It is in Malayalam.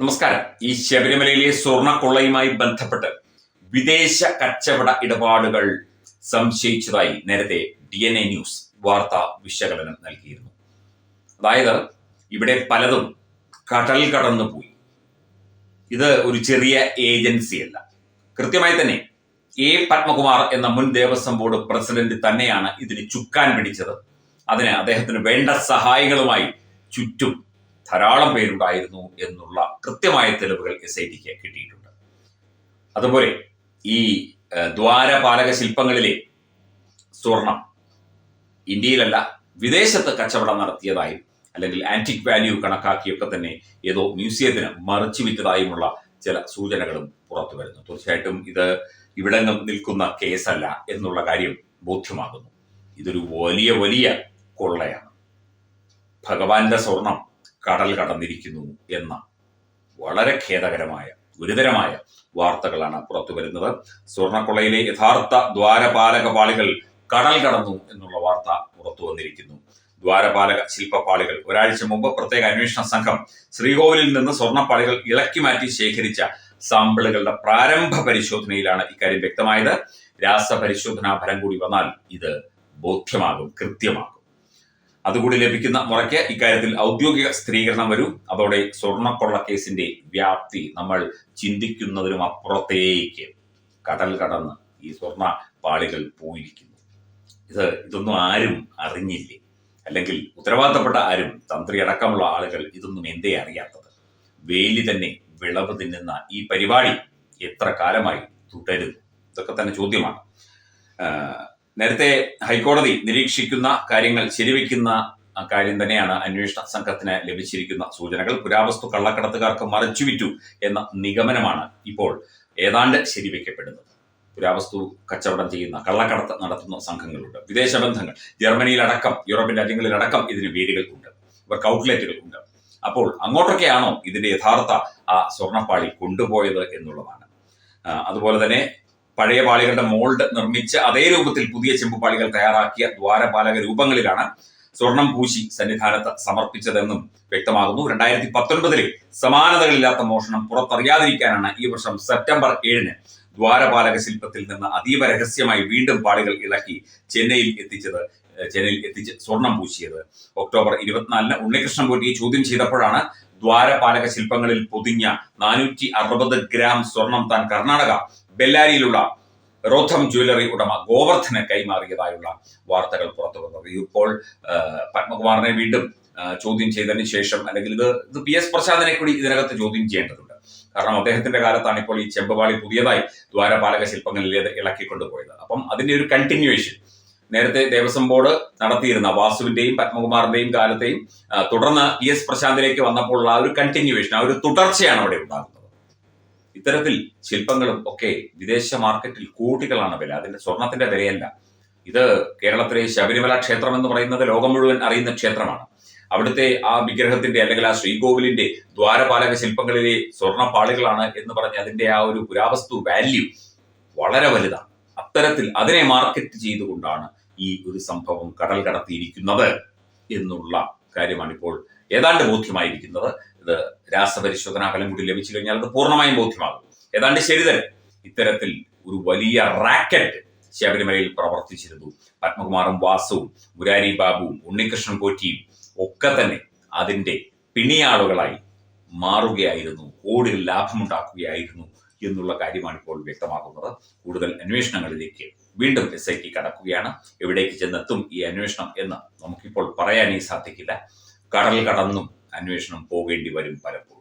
നമസ്കാരം. ഈ ശബരിമലയിലെ സ്വർണക്കൊള്ളയുമായി ബന്ധപ്പെട്ട് വിദേശ കച്ചവട ഇടപാടുകൾ സംശയിച്ചതായി നേരത്തെ ഡി എൻ എ ന്യൂസ് വാർത്താ വിശകലനം നൽകിയിരുന്നു. അതായത് ഇവിടെ പലതും കടൽ കടന്നു പോയി ഇത് ഒരു ചെറിയ ഏജൻസിയല്ല കൃത്യമായി തന്നെ എ പത്മകുമാർ എന്ന മുൻ ദേവസ്വം ബോർഡ് പ്രസിഡന്റ് തന്നെയാണ് ഇതിന് ചുക്കാൻ പിടിച്ചത്. അതിന് അദ്ദേഹത്തിന് വേണ്ട സഹായങ്ങളുമായി ചുറ്റും ധാരാളം പേരുണ്ടായിരുന്നു എന്നുള്ള കൃത്യമായ തെളിവുകൾ എസ് ഐ ടിക്ക് കിട്ടിയിട്ടുണ്ട്. അതുപോലെ ഈ ദ്വാരപാലക ശില്പങ്ങളിലെ സ്വർണം ഇന്ത്യയിലല്ല വിദേശത്ത് കച്ചവടം നടത്തിയതായും അല്ലെങ്കിൽ ആന്റിക് വാല്യൂ കണക്കാക്കിയൊക്കെ തന്നെ ഏതോ മ്യൂസിയത്തിന് മറിച്ചു വിറ്റതായുമുള്ള ചില സൂചനകളും പുറത്തു വരുന്നു. തീർച്ചയായിട്ടും ഇത് ഇവിടെങ്ങും നിൽക്കുന്ന കേസല്ല എന്നുള്ള കാര്യം ബോധ്യമാകുന്നു. ഇതൊരു വലിയ വലിയ കൊള്ളയാണ്. ഭഗവാന്റെ സ്വർണം കടൽ കടന്നിരിക്കുന്നു എന്ന വളരെ ഖേദകരമായ ഗുരുതരമായ വാർത്തകളാണ് പുറത്തു വരുന്നത്. സ്വർണക്കൊള്ളയിലെ യഥാർത്ഥ ദ്വാരപാലക പാളികൾ കടൽ കടന്നു എന്നുള്ള വാർത്ത പുറത്തു വന്നിരിക്കുന്നു. ദ്വാരപാലക ശില്പപ്പാളികൾ ഒരാഴ്ച മുമ്പ് പ്രത്യേക അന്വേഷണ സംഘം ശ്രീകോവിലിൽ നിന്ന് സ്വർണപ്പാളികൾ ഇളക്കി മാറ്റി ശേഖരിച്ച സാമ്പിളുകളുടെ പ്രാരംഭ പരിശോധനയിലാണ് ഇക്കാര്യം വ്യക്തമായത്. രാസപരിശോധനാ ഫലം കൂടി വന്നാൽ ഇത് ബോധ്യമാകും കൃത്യമാകും. അതുകൂടി ലഭിക്കുന്ന മുറയ്ക്ക് ഇക്കാര്യത്തിൽ ഔദ്യോഗിക സ്ഥിരീകരണം വരും. അതോടെ സ്വർണക്കൊള്ള കേസിന്റെ വ്യാപ്തി നമ്മൾ ചിന്തിക്കുന്നതിനും അപ്പുറത്തേക്ക് കടൽ കടന്ന് ഈ സ്വർണ പാളികൾ പോയിരിക്കുന്നു. ഇത് ഇതൊന്നും ആരും അറിഞ്ഞില്ലേ? അല്ലെങ്കിൽ ഉത്തരവാദിത്തപ്പെട്ട ആരും തന്ത്രി അടക്കമുള്ള ആളുകൾ ഇതൊന്നും എന്തേ അറിയാത്തത്? വേലി തന്നെ വിളവ് തിന്നുന്ന ഈ പരിപാടി എത്ര കാലമായി തുടരുന്നു? ഇതൊക്കെ തന്നെ ചോദ്യമാണ്. നേരത്തെ ഹൈക്കോടതി നിരീക്ഷിക്കുന്ന കാര്യങ്ങൾ ശരിവെക്കുന്ന കാര്യം തന്നെയാണ് അന്വേഷണ സംഘത്തിന് ലഭിച്ചിരിക്കുന്ന സൂചനകൾ. പുരാവസ്തു കള്ളക്കടത്തുകാർക്ക് മറച്ചുവിറ്റു എന്ന നിഗമനമാണ് ഇപ്പോൾ ഏതാണ്ട് ശരിവെക്കപ്പെടുന്നത്. പുരാവസ്തു കച്ചവടം ചെയ്യുന്ന കള്ളക്കടത്ത് നടത്തുന്ന സംഘങ്ങളുണ്ട്. വിദേശ ബന്ധങ്ങൾ ജർമ്മനിയിലടക്കം യൂറോപ്യൻ രാജ്യങ്ങളിലടക്കം ഇതിന് വേരുകൾ ഉണ്ട്. ഇവർക്ക് ഔട്ട്ലെറ്റുകൾ ഉണ്ട്. അപ്പോൾ അങ്ങോട്ടൊക്കെയാണോ ഇതിന്റെ യഥാർത്ഥ ആ സ്വർണപ്പാളി കൊണ്ടുപോയത് എന്നുള്ളതാണ്. അതുപോലെ തന്നെ പഴയ പാളികളുടെ മോൾഡ് നിർമ്മിച്ച് അതേ രൂപത്തിൽ പുതിയ ചെമ്പുപാളികൾ തയ്യാറാക്കിയ ദ്വാരപാലക രൂപങ്ങളിലാണ് സ്വർണം പൂശി സന്നിധാനത്ത് സമർപ്പിച്ചതെന്നും വ്യക്തമാകുന്നു. രണ്ടായിരത്തി പത്തൊൻപതിലെ സമാനതകളില്ലാത്ത മോഷണം പുറത്തറിയാതിരിക്കാനാണ് ഈ വർഷം സെപ്റ്റംബർ ഏഴിന് ദ്വാരപാലക ശില്പത്തിൽ നിന്ന് അതീവ രഹസ്യമായി വീണ്ടും പാളികൾ ഇളക്കി ചെന്നൈയിൽ എത്തിച്ചത് ചെന്നൈയിൽ എത്തിച്ച് സ്വർണം പൂശിയത്. ഒക്ടോബർ ഇരുപത്തിനാലിന് ഉണ്ണികൃഷ്ണൻ പോറ്റിയെ ചോദ്യം ചെയ്തപ്പോഴാണ് ദ്വാരപാലക ശില്പങ്ങളിൽ പൊതിഞ്ഞ നാനൂറ്റി അറുപത് ഗ്രാം സ്വർണം താൻ കർണാടക ബെല്ലാരിയിലുള്ള റോഥം ജ്വല്ലറി ഉടമ ഗോവർദ്ധന് കൈമാറിയതായുള്ള വാർത്തകൾ പുറത്തു വന്നത് ഇപ്പോൾ പത്മകുമാറിനെ വീണ്ടും ചോദ്യം ചെയ്തതിന് ശേഷം അല്ലെങ്കിൽ ഇത് ഇത് പി എസ് പ്രസാദിനെ കൂടി ഇതിനകത്ത് ചോദ്യം ചെയ്യേണ്ടതുണ്ട്. കാരണം അദ്ദേഹത്തിന്റെ കാലത്താണ് ഇപ്പോൾ ഈ ചെമ്പവാളി പുതിയതായി ദ്വാരപാലക ശില്പങ്ങളിലേത് ഇളക്കിക്കൊണ്ടുപോയത്. അപ്പം അതിന്റെ ഒരു കണ്ടിന്യൂവേഷൻ നേരത്തെ ദേവസ്വം ബോർഡ് നടത്തിയിരുന്ന വാസുവിന്റെയും പത്മകുമാറിന്റെയും കാലത്തെയും തുടർന്ന് പി എസ് പ്രശാന്തിലേക്ക് വന്നപ്പോഴുള്ള ആ ഒരു കണ്ടിന്യൂവേഷൻ ആ ഒരു തുടർച്ചയാണ് അവിടെ ഉണ്ടാകുന്നത്. ഇത്തരത്തിൽ ശില്പങ്ങളും ഒക്കെ വിദേശ മാർക്കറ്റിൽ കോടികളാണ് വില. അതിന്റെ സ്വർണത്തിന്റെ വിലയല്ല. ഇത് കേരളത്തിലെ ശബരിമല ക്ഷേത്രം എന്ന് പറയുന്നത് ലോകം മുഴുവൻ അറിയുന്ന ക്ഷേത്രമാണ്. അവിടുത്തെ ആ വിഗ്രഹത്തിന്റെ അല്ലെങ്കിൽ ആ ശ്രീകോവിലിന്റെ ദ്വാരപാലക ശില്പങ്ങളിലെ സ്വർണപ്പാളികളാണ് എന്ന് പറഞ്ഞ് അതിന്റെ ആ ഒരു പുരാവസ്തു വാല്യൂ വളരെ വലുതാണ്. അത്തരത്തിൽ അതിനെ മാർക്കറ്റ് ചെയ്തുകൊണ്ടാണ് ഈ ഒരു സംഭവം കടൽ കടത്തിയിരിക്കുന്നത് എന്നുള്ള കാര്യമാണ് ഇപ്പോൾ ഏതാണ്ട് ബോധ്യമായിരിക്കുന്നത്. ഇത് രാസപരിശോധനാ ഫലം കൂടി ലഭിച്ചു കഴിഞ്ഞാൽ അത് പൂർണമായും ബോധ്യമാകും. ഏതാണ്ട് ശരി തന്നെ. ഇത്തരത്തിൽ ഒരു വലിയ റാക്കറ്റ് ശബരിമലയിൽ പ്രവർത്തിച്ചിരുന്നു. പത്മകുമാറും വാസുവും മുരാരി ബാബുവും ഉണ്ണികൃഷ്ണൻ പോറ്റിയും ഒക്കെ തന്നെ അതിന്റെ പിണിയാളുകളായി മാറുകയായിരുന്നു. കോടികൾ ലാഭമുണ്ടാക്കുകയായിരുന്നു എന്നുള്ള കാര്യമാണ് ഇപ്പോൾ വ്യക്തമാക്കുന്നത് കൂടുതൽ അന്വേഷണങ്ങളിലേക്ക് വീണ്ടും എസ് ഐ ടി കടക്കുകയാണ്. എവിടേക്ക് ചെന്നെത്തും ഈ അന്വേഷണം എന്ന് നമുക്കിപ്പോൾ പറയാനേ സാധിക്കില്ല. കടൽ കടന്നും അന്വേഷണം പോകേണ്ടി വരും പലപ്പോഴും.